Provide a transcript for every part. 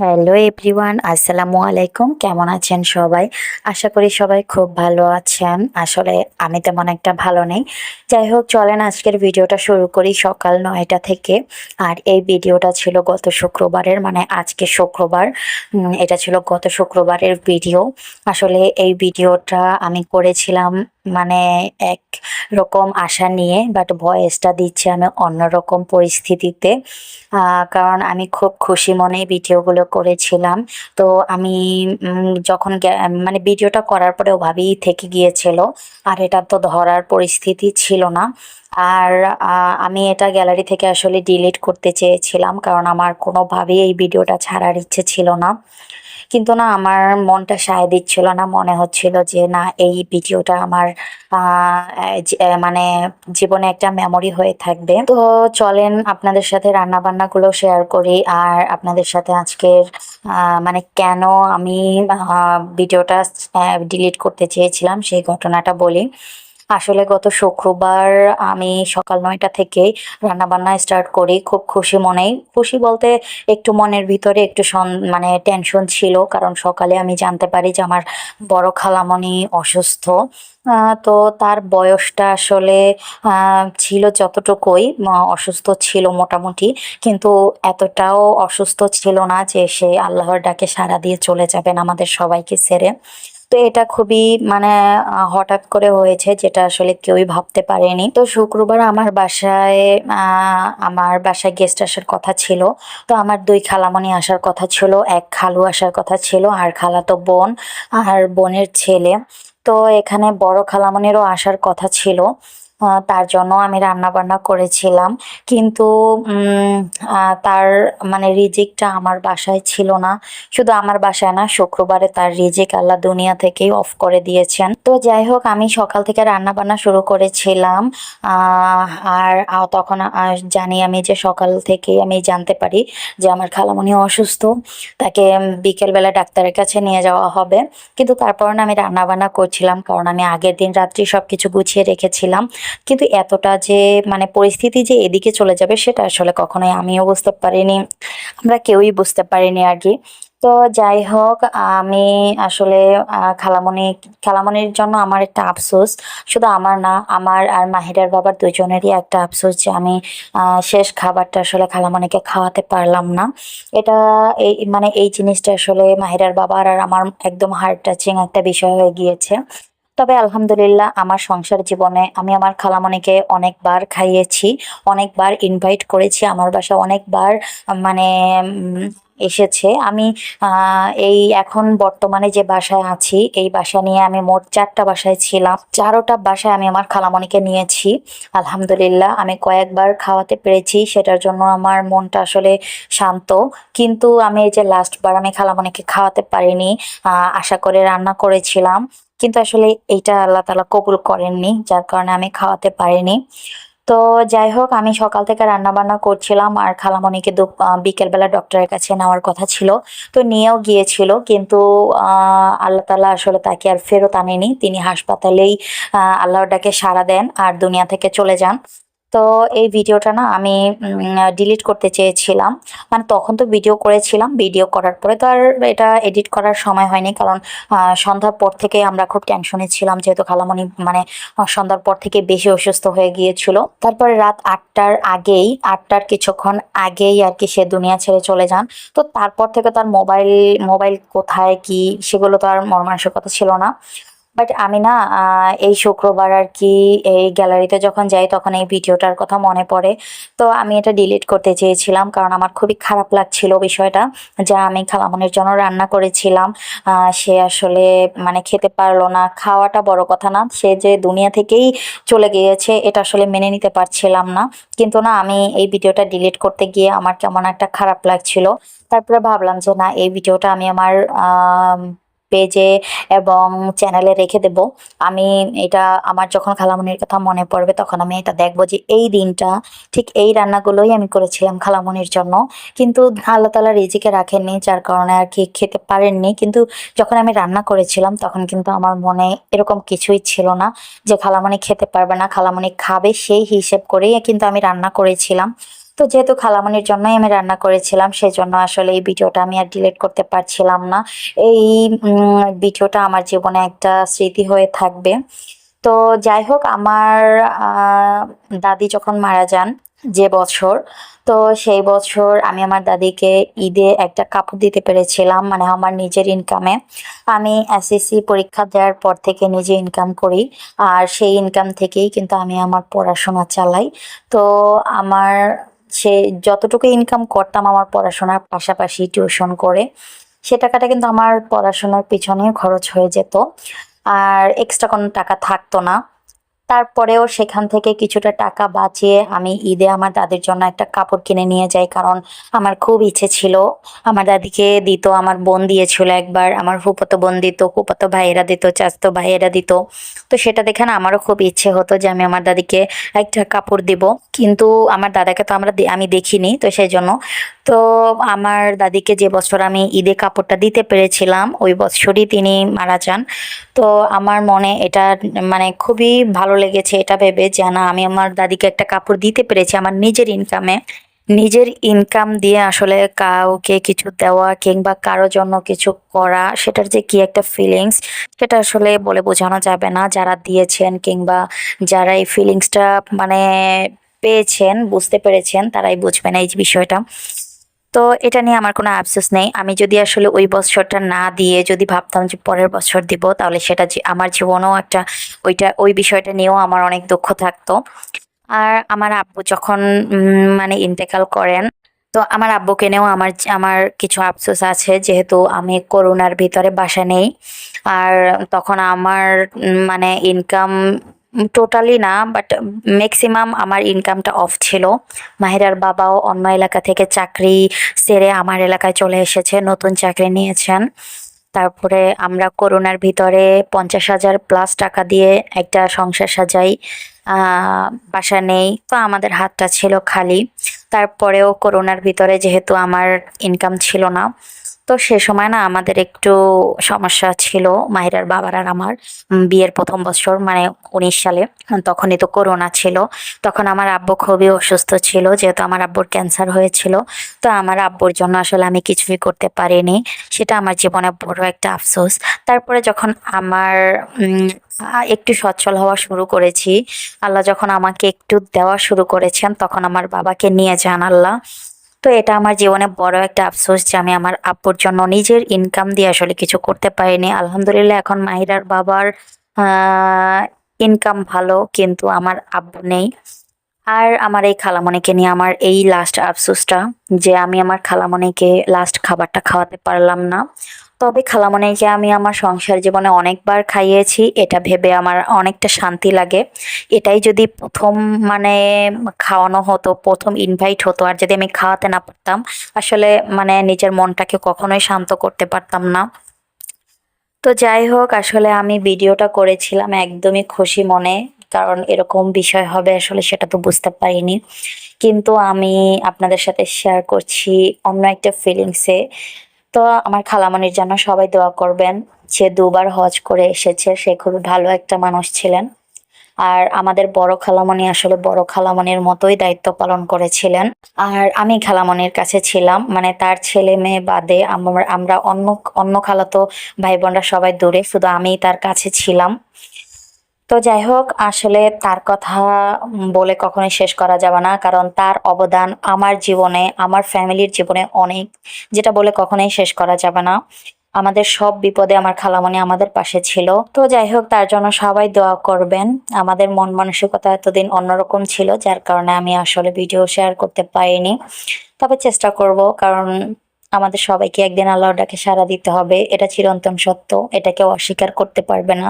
Hello everyone, আসসালামু আলাইকুম। কেমন আছেন সবাই? আশা করি সবাই খুব ভালো আছেন। আসলে আমি তেমন একটা ভালো নেই। যাই হোক, চলেন আজকের ভিডিওটা শুরু করি সকাল নয়টা থেকে। আর এই ভিডিওটা ছিল গত শুক্রবারের মানে আজকে শুক্রবার। এটা ছিল গত শুক্রবারের ভিডিও। আসলে এই ভিডিওটা আমি করেছিলাম মানে এক রকম আশা নিয়ে বাট ভয়েসটা দিচ্ছি আমি অন্যরকম পরিস্থিতিতে। কারণ আমি খুব খুশি মনে ভিডিওগুলো করেছিলাম। তো আমি যখন মানে ভিডিওটা করার পরে ওভাবেই থেকে গিয়েছিল। আর এটা তো ধরার পরিস্থিতি ছিল না। আর আমি এটা গ্যালারি থেকে আসলে ডিলিট করতে চেয়েছিলাম। কারণ আমার কোনোভাবেই এই ভিডিওটা ছাড়ার ইচ্ছে ছিল না। কিন্তু না, আমার মনটা সায় দিচ্ছিল না, মনে হচ্ছিল যে না, এই ভিডিওটা আমার মানে জীবনে একটা মেমোরি হয়ে থাকবে। তো চলেন, আপনাদের সাথে রান্না বান্না গুলো শেয়ার করি। আর আপনাদের সাথে আজকের মানে কেন আমি ভিডিওটা ডিলিট করতে চেয়েছিলাম, সেই ঘটনাটা বলি। আসলে গত শুক্রবার আমি সকাল নয়টা থেকেই রান্না বান্না স্টার্ট করি খুব খুশি মনেই খুশি বলতে একটু মনের ভিতরে একটু মানে টেনশন ছিল কারণ সকালে আমি জানতে পারি যে আমার বড় খালামণি অসুস্থ। তো তার বয়সটা আসলে ছিল যতটুকুই অসুস্থ ছিল মোটামুটি। কিন্তু এতটাও অসুস্থ ছিল না যে সে আল্লাহর ডাকে সাড়া দিয়ে চলে যাবেন আমাদের সবাইকে ছেড়ে। তো এটা খুবই মানে হঠাৎ করে হয়েছে যেটা আসলে কেউই ভাবতে পারেনি। তো শুক্রবার আমার বাসায় আমার বাসায় গেস্ট আসার কথা ছিল। তো আমার দুই খালামণি আসার কথা ছিল, এক খালু আসার কথা ছিল, আর খালা তো বোন, আর বোনের ছেলে। তো এখানে বড় খালামণিরও আসার কথা ছিল। তার জন্য আমি রান্না বান্না করেছিলাম। কিন্তু তার মানে রিজিকটা আমার বাসায় ছিল না। শুধু আমার বাসায় না, শুক্রবারে তার রিজিক আল্লাহ দুনিয়া থেকেই অফ করে দিয়েছেন। তো যাই হোক, আমি সকাল থেকে রান্না বান্না শুরু করেছিলাম। আর তখন জানি আমি যে সকাল থেকেই আমি জানতে পারি যে আমার খালামণি অসুস্থ। তাকে বিকেলবেলা ডাক্তারের কাছে নিয়ে যাওয়া হবে। কিন্তু তারপর না আমি রান্না বান্না করছিলাম, কারণ আমি আগের দিন রাত্রি সবকিছু গুছিয়ে রেখেছিলাম। কিন্তু এতটা যে মানে পরিস্থিতি যে এদিকে চলে যাবে সেটা আসলে কখনোই আমিও বুঝতে পারিনি। আমরা কেউই বুঝতে পারিনি আর কি। তো যাই হোক, আমি আসলে খালামণি, খালামণির জন্য আমার একটা আফসোস। শুধু আমার না, আমার আর মাহিরার বাবার দুজনেরই একটা আফসোস যে আমি শেষ খাবারটা আসলে খালামণিকে খাওয়াতে পারলাম না। এটা, এই মানে এই জিনিসটা আসলে মাহিরার বাবার আর আমার একদম হার্ট টাচিং একটা বিষয় হয়ে গিয়েছে। তবে আলহামদুলিল্লাহ আমার সংসার জীবনে আমি আমার খালামণিকে অনেকবার খাইয়েছি, অনেকবার ইনভাইট করেছি, আমার বাসা অনেকবার মানে এসেছে। আমি এই এখন বর্তমানে যে বাসায় আছি, এই বাসা নিয়ে আমি মোট চারটা বাসায় ছিলাম। চারোটা বাসায় আমি আমার খালামণিকে নিয়েছি। আলহামদুলিল্লাহ, আমি কয়েকবার খাওয়াতে পেরেছি, সেটার জন্য আমার মনটা আসলে শান্ত। কিন্তু আমি এই যে লাস্টবার আমি খালামণিকে খাওয়াতে পারিনি আশা করে রান্না করেছিলাম। কিন্তু আসলে এইটা আল্লাহ তাআলা কবুল করেননি, যার কারণে আমি খাওয়াতে পারিনি। তো যাই হোক, আমি সকাল থেকে রান্না বান্না করছিলাম আর খালামণিকে বিকেলবেলা ডক্টরের কাছে নেওয়ার কথা ছিল। তো নিয়েও গিয়েছিল, কিন্তু আল্লাহ তালা আসলে তাকে আর ফেরত আনেনি। তিনি হাসপাতালেই আল্লাহর ডাকে সাড়া দেন আর দুনিয়া থেকে চলে যান। তো এই ভিডিওটা না আমি ডিলিট করতে চেয়েছিলাম। মানে তখন তো ভিডিও করেছিলাম ভিডিও করার পরে তো আর এটা এডিট করার সময় হয়নি। কারণ সন্ধ্যার পর থেকে আমরা খুব টেনশনে ছিলাম, যেহেতু খালামণি মানে সন্ধ্যার পর থেকে বেশি অসুস্থ হয়ে গিয়েছিল। তারপরে রাত আটটার আগেই, আটটার কিছুক্ষণ আগেই আর কি সে দুনিয়া ছেড়ে চলে যান। তো তারপর থেকে তার মোবাইল মোবাইল কোথায়, কি, সেগুলো তো আর মর্মাংসিকতা ছিল না। বাট আমি না এই শুক্রবার আর কি এই গ্যালারিতে যখন যাই তখন এই ভিডিওটার কথা মনে পড়ে। তো আমি এটা ডিলিট করতে চেয়েছিলাম কারণ আমার খুবই খারাপ লাগছিল বিষয়টা, যা আমি খালামনের জন্য রান্না করেছিলাম। সে আসলে মানে খেতে পারল না, খাওয়াটা বড় কথা না। সে যে দুনিয়া থেকেই চলে গিয়েছে এটা আসলে মেনে নিতে পারছিলাম না। কিন্তু না, আমি এই ভিডিওটা ডিলিট করতে গিয়ে আমার কেমন একটা খারাপ লাগছিল। তারপরে ভাবলাম যে না, এই ভিডিওটা আমি আমার পেজে এবং চ্যানেলে রেখে দেব। আমি এটা আমার যখন খালামণির কথা মনে পড়বে তখন আমি এটা দেখব যে এই দিনটা ঠিক এই রান্নাগুলোই আমি করেছিলাম খালামনির জন্য। কিন্তু আল্লাহ তালা রিজিকে রাখেননি, যার কারণে আর কি খেতে পারেননি। কিন্তু যখন আমি রান্না করেছিলাম তখন কিন্তু আমার মনে এরকম কিছুই ছিল না যে খালামনি খেতে পারবে না খালামণি খাবে সেই হিসেব করেই কিন্তু আমি রান্না করেছিলাম। তো যেহেতু খালামনির জন্যই আমি রান্না করেছিলাম, সেজন্য আসলে এই ভিডিওটা আমি আর ডিলিট করতে পারছিলাম না। এই ভিডিওটা আমার জীবনে একটা স্মৃতি হয়ে থাকবে। তো যাই হোক, আমার দাদি যখন মারা যান যে বছর, তো সেই বছর আমি আমার দাদিকে ঈদে একটা কাপড় দিতে পেরেছিলাম মানে আমার নিজের ইনকামে আমি এসএসসি পরীক্ষা দেওয়ার পর থেকে নিজে ইনকাম করি, আর সেই ইনকাম থেকেই কিন্তু আমি আমার পড়াশোনা চালাই। তো আমার সে যতটুকু ইনকাম করতাম আমার পড়াশোনার পাশাপাশি টিউশন করে, সে টাকাটা কিন্তু আমার পড়াশোনার পিছনে খরচ হয়ে যেত। আর এক্সট্রা কোনো টাকা থাকতো না। তারপরেও সেখান থেকে কিছুটা টাকা বাঁচিয়ে আমি ঈদে আমার দাদির জন্য একটা কাপড় কিনে নিয়ে যাই, কারণ আমার খুব ইচ্ছে ছিল। আমার দাদিকে দিত, আমার বোন দিয়েছিল একবার, আমার ফুফাতো বোন দিত, ফুফাতো ভাইয়েরা দিত, চাচাতো ভাইয়েরা দিত। তো সেটা দেখে না আমারও খুব ইচ্ছে হতো যে আমি আমার দাদিকে একটা কাপড় দিব। কিন্তু আমার দাদাকে তো আমরা আমি দেখিনি, তো সেই জন্য তো আমার দাদিকে যে বছর আমি ঈদে কাপড়টা দিতে পেরেছিলাম, ওই বছরই তিনি মারা যান। তো আমার মনে এটা মানে খুবই ভালো লেগেছে, এটা ভেবে যে, না, আমি আমার দাদিকে একটা কাপড় দিতে পেরেছি, আমার নিজের ইনকামে নিজের ইনকাম দিয়ে আসলে কাউকে কিছু দেওয়া কিংবা কারও জন্য কিছু করা, সেটার যে কি একটা ফিলিংস সেটা আসলে বলে বোঝানো যাবে না। যারা দিয়েছেন কিংবা যারা এই ফিলিংসটা মানে পেয়েছেন, বুঝতে পেরেছেন, তারাই বুঝবেন এই বিষয়টা। তো এটা নিয়ে আমার কোনো আফসোস নেই। আমি যদি আসলে ওই বছরটা না দিয়ে যদি ভাবতাম যে পরের বছর দিব, তাহলে সেটা আমার জীবনেও একটা ওইটা, ওই বিষয়টা নিয়েও আমার অনেক দুঃখ থাকতো। আর আমার আব্বু যখন মানে ইন্তেকাল করেন, তো আমার আব্বুকে নিয়েও আমার আমার কিছু আফসোস আছে, যেহেতু আমি করোনার ভিতরে বাসা নেই। আর তখন আমার মানে ইনকাম টোটালি না বাট ম্যাক্সিমাম আমার ইনকামটা অফ ছিল। মাহিরার বাবাও অন্য এলাকা থেকে চাকরি সেরে আমার এলাকায় চলে এসেছে, নতুন চাকরি নিয়েছেন। তারপরে আমরা করোনার ভিতরে পঞ্চাশ হাজার প্লাস টাকা দিয়ে একটা সংসার সাজাই। বাসা নেই, তো আমাদের হাতটা ছিল খালি। তারপরেও করোনার ভিতরে যেহেতু আমার ইনকাম ছিল না তো সে সময় না আমাদের একটু সমস্যা ছিল, মাহিরার বাবার আর আমার বিয়ের প্রথম বছর মানে উনিশ সালে, তখনই তো করোনা ছিল। তখন আমার আব্বু খুবই অসুস্থ ছিল, যেহেতু আমার আব্বুর ক্যান্সার হয়েছিল। তো আমার আব্বুর জন্য আসলে আমি কিছুই করতে পারিনি। সেটা আমার জীবনে বড় একটা আফসোস। তারপরে যখন আমার একটু সচ্ছল হওয়া শুরু করেছি, আল্লাহ যখন আমাকে একটু দেওয়া শুরু করেছেন, তখন আমার বাবাকে নিয়ে যান আল্লাহ। তো এটা আমার জীবনে বড় একটা আফসোস যে আমি আমার আব্বুর জন্য নিজের ইনকাম দিয়ে আসলে কিছু করতে পারিনি। আলহামদুলিল্লাহ, এখন মাহিরার বাবার ইনকাম ভালো, কিন্তু আমার আব্বু নেই। আর আমার এই খালামণিকে নিয়ে আমার এই লাস্ট আফসোসটা যে আমি আমার খালামণিকে লাস্ট খাবারটা খাওয়াতে পারলাম না। তবে খালামণিকে আমি আমার সংসার জীবনে অনেকবার খাইয়েছি, এটা ভেবে আমার অনেকটা শান্তি লাগে। এটাই যদি প্রথম মানে খাওয়ানো হতো, প্রথম ইনভাইট হতো, আর যদি আমি খাওয়াতে না পারতাম, আসলে মানে নিজের মনটাকে কখনোই শান্ত করতে পারতাম না। তো যাই হোক, আসলে আমি ভিডিওটা করেছিলাম একদমই খুশি মনে, কারণ এরকম বিষয় হবে আসলে সেটা তো বুঝতে পারিনি। কিন্তু আমি আপনাদের সাথে শেয়ার করছি অন্য একটা ফিলিংসে তো আমার খালামণির জন্য সবাই দোয়া করবেন। সে দুবার হজ করে এসেছে, সে খুবই ভালো একটা মানুষ ছিলেন। আর আমাদের বড় খালামণি আসলে বড় খালামণির মতোই দায়িত্ব পালন করেছিলেন। আর আমি খালামণির কাছে ছিলাম মানে তার ছেলে মেয়ে বাদে আমরা আমরা অন্য অন্য খালাতো ভাই বোনরা সবাই দূরে, শুধু আমি তার কাছে ছিলাম। তো যাই হোক, আসলে তার কথা বলে কখনোই শেষ করা যাবে না। কারণ তার অবদান আমার জীবনে, আমার ফ্যামিলির জীবনে অনেক, যেটা বলে কখনোই শেষ করা যাবে না। আমাদের সব বিপদে আমার খালামণি আমাদের পাশে ছিল। তো যাই হোক, তার জন্য সবাই দোয়া করবেন। আমাদের মন মানসিকতা এতদিন অন্যরকম ছিল, যার কারণে আমি আসলে ভিডিও শেয়ার করতে পারিনি। তবে চেষ্টা করব, কারণ আমাদের সবাইকে একদিন আল্লাহর ডাকে সাড়া দিতে হবে। এটা চিরন্তন সত্য। এটা কেউ অস্বীকার করতে পারবে না।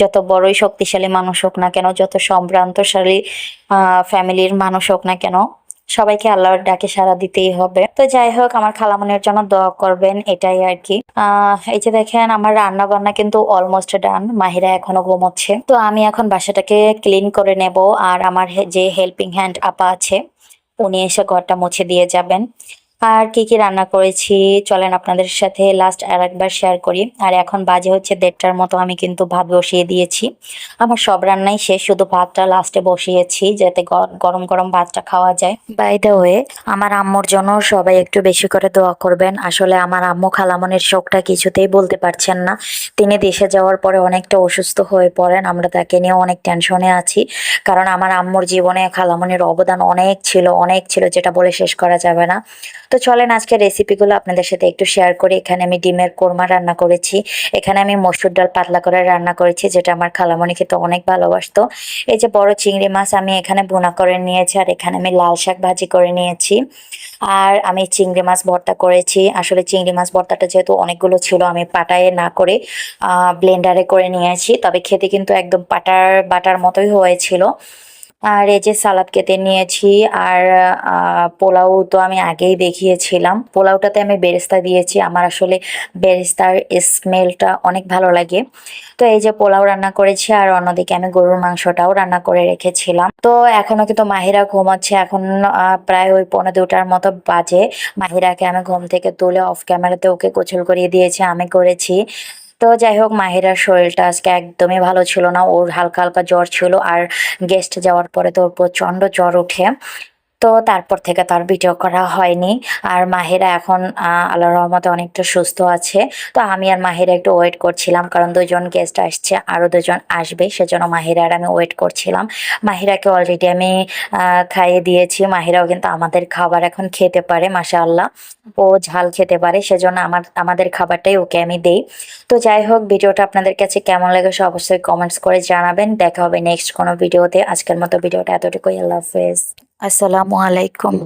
যত বড়ই শক্তিশালী মানুষ হোক না কেন, যত সম্ভ্রান্তশালী ফ্যামিলির মানুষ হোক না কেন, সবাইকে আল্লাহর ডাকে সাড়া দিতেই হবে। তো যাই হোক, আমার খালামনের জন্য দোয়া করবেন, এটাই আর কি। এই যে দেখেন, আমার রান্না বান্না কিন্তু অলমোস্ট ডান মাহিরা এখনও ঘুমোচ্ছে। তো আমি এখন বাসাটাকে ক্লিন করে নেব। আর আমার যে হেল্পিং হ্যান্ড আপা আছে, উনি এসে ঘরটা মুছে দিয়ে যাবেন। আর কি কি রান্না করেছি? চলেন আপনাদের সাথে লাস্ট আর একবার শেয়ার করি। আর এখন বাজে হচ্ছে দেড়টার মতো, আমি কিন্তু ভাত বসিয়ে দিয়েছি। আমার সব রান্নাই শেষ, শুধু ভাতটা লাস্টে বসিয়েছি যাতে গরম গরম ভাতটা খাওয়া যায়। বাই দ্য ওয়ে আমার আম্মুর জন্য সবাই একটু বেশি করে দোয়া করবেন। আসলে আমার আম্মু খালামনের শোকটা কিছুতেই বলতে পারছেন না। তিনি দেশে যাওয়ার পরে অনেকটা অসুস্থ হয়ে পড়েন, আমরা তাকে নিয়ে অনেক টেনশনে আছি। কারণ আমার আম্মুর জীবনে খালামনির অবদান অনেক ছিল অনেক ছিল, যেটা বলে শেষ করা যাবে না। তো চলেন আজকে রেসিপিগুলো আপনাদের সাথে একটু শেয়ার করি। এখানে আমি ডিমের কোরমা রান্না করেছি। এখানে আমি মসুর ডাল পাতলা করে রান্না করেছি, যেটা আমার খালামণি খেতে অনেক ভালোবাসতো। এই যে বড় চিংড়ি মাছ আমি এখানে বোনা করে নিয়েছি, আর এখানে আমি লাল শাক ভাজি করে নিয়েছি। আর আমি চিংড়ি মাছ ভর্তা করেছি। আসলে চিংড়ি মাছ ভর্তাটা যেহেতু অনেকগুলো ছিল, আমি পাটায় না করে ব্লেন্ডারে করে নিয়েছি। তবে খেতে কিন্তু একদম পাটার বাটার মতোই হয়েছিল। আর এই যে সালাদ কেটে নিয়েছি আর পোলাও তো আমি আগেই দেখিয়েছিলাম। পোলাওটাতে আমি বেরেস্তা দিয়েছি। আমার আসলে বেরেস্তার স্মেলটা অনেক ভালো লাগে। তো এই যে পোলাও রান্না করেছি আর অন্যদিকে আমি গরুর মাংসটাও রান্না করে রেখেছিলাম। তো এখনও কিন্তু মাহিরা ঘুমাচ্ছে। এখন প্রায় ওই পনেরো দুটার মতো বাজে। মাহিরাকে আমি ঘুম থেকে তুলে অফ ক্যামেরাতে ওকে কোচল করিয়ে দিয়েছি। আমি করেছি। তো যাই হোক, মাহিরার শরীরটা আজকে একদমই ভালো ছিল না। ওর হালকা হালকা জ্বর ছিল আর গেস্ট যাওয়ার পরে তো ওর প্রচণ্ড জ্বর ওঠে। তো তারপর থেকে তার ভিডিও করা হয়নি। আর মাহিরা এখন আহ, আল্লাহর রহমতে অনেকটা সুস্থ আছে। তো আমি আর মাহিরা একটু ওয়েট করছিলাম কারণ দুজন গেস্ট আসছে আরও দুজন আসবে সেজন্য মাহিরা আর আমি ওয়েট করছিলাম। মাহিরাকে অলরেডি আমি খাইয়ে দিয়েছি। মাহিরাও কিন্তু আমাদের খাবার এখন খেতে পারে মাশাআল্লাহ। ও ঝাল খেতে পারে সেজন্য আমার আমাদের খাবারটাই ওকে আমি দেই। তো যাই হোক ভিডিওটা আপনাদের কাছে কেমন লেগেছে অবশ্যই কমেন্টস করে জানাবেন। দেখা হবে নেক্সট কোনো ভিডিওতে আজকের মতো ভিডিওটা এতটুকুই। আল্লাহ হাফেজ। আসসালামু আলাইকুম।